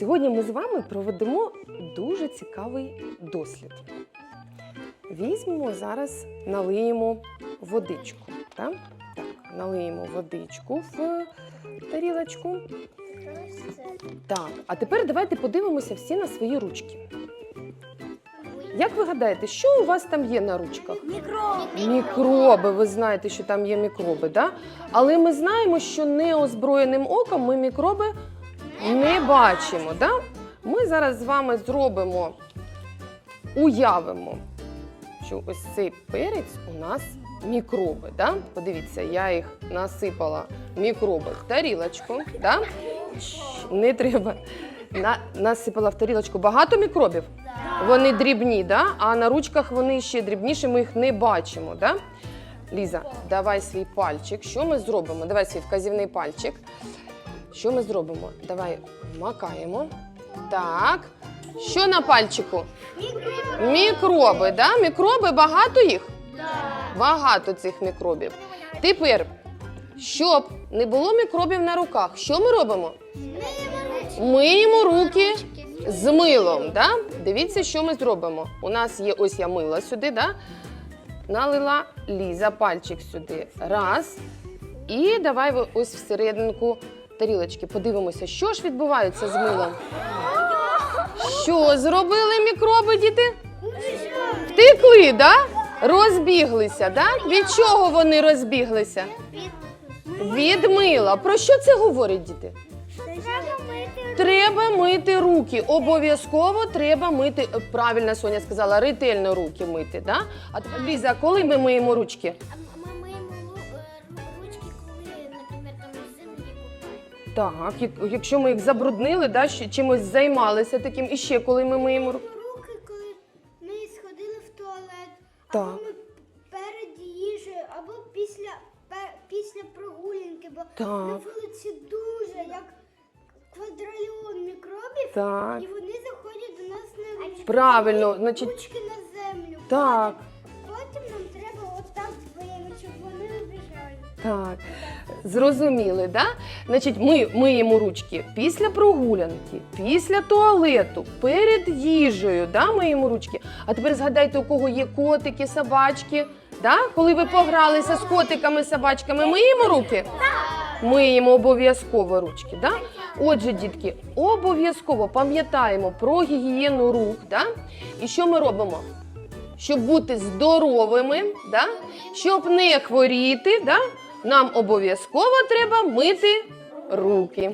Сьогодні ми з вами проведемо дуже цікавий дослід. Візьмемо зараз, налиємо водичку. Так? Так, налиємо водичку в тарілочку. Так, а тепер давайте подивимося всі на свої ручки. Як ви гадаєте, що у вас там є на ручках? Мікроби. Мікроби, ви знаєте, що там є мікроби, да? але ми знаємо, що неозброєним оком ми мікроби не бачимо. Да? Ми зараз з вами зробимо, уявимо, що ось цей перець у нас мікроби. Да? Подивіться, я їх насипала мікроби в тарілочку. Да? Не треба. На, насипала в тарілочку багато мікробів. Вони дрібні, да? а на ручках вони ще дрібніші, ми їх не бачимо. Да? Ліза, давай свій пальчик. Що ми зробимо? Давай свій вказівний пальчик. Що ми зробимо? Давай макаємо. Так. Що на пальчику? Мікроби, да? Мікроби багато їх? Багато цих мікробів. Тепер, щоб не було мікробів на руках, що ми робимо? Миємо руки з милом. Да? Дивіться, що ми зробимо. У нас є ось я мила сюди, да? налила Ліза пальчик сюди. Раз. І давай ось всерединку тарілочки. Подивимося, що ж відбувається з милом. Що зробили мікроби, діти? Втекли, да? Розбіглися, да? Від чого вони розбіглися? Від мила. Про що це говорить, діти? Треба мити руки. Обов'язково треба мити. Правильно Соня сказала, ретельно руки мити. Да? А Ліза, коли ми миємо ручки? Так, як- якщо ми їх забруднили, да, ще чимось займалися таким, і ще коли ми миємо руки. руки, коли ми сходили в туалет, Так. або ми перед їжею, або після, пе- після прогулянки, бо Так. на вулиці дуже як квадрильйон мікробів, Так. і вони заходять до нас на ручки. Правильно, І значить- ручки на землю. Так. Потім нам треба отак виявити, щоб вони не біжали. Так, зрозуміли, да? Значить, ми миємо ручки після прогулянки, після туалету, перед їжею, да, миємо ручки. А тепер згадайте, у кого є котики, собачки. Да? Коли ви погралися з котиками, собачками, миємо руки? Миємо обов'язково ручки. Да? Отже, дітки, обов'язково пам'ятаємо про гігієну рук. Да? І що ми робимо? Щоб бути здоровими, да? щоб не хворіти, да? Нам обов'язково треба мити руки.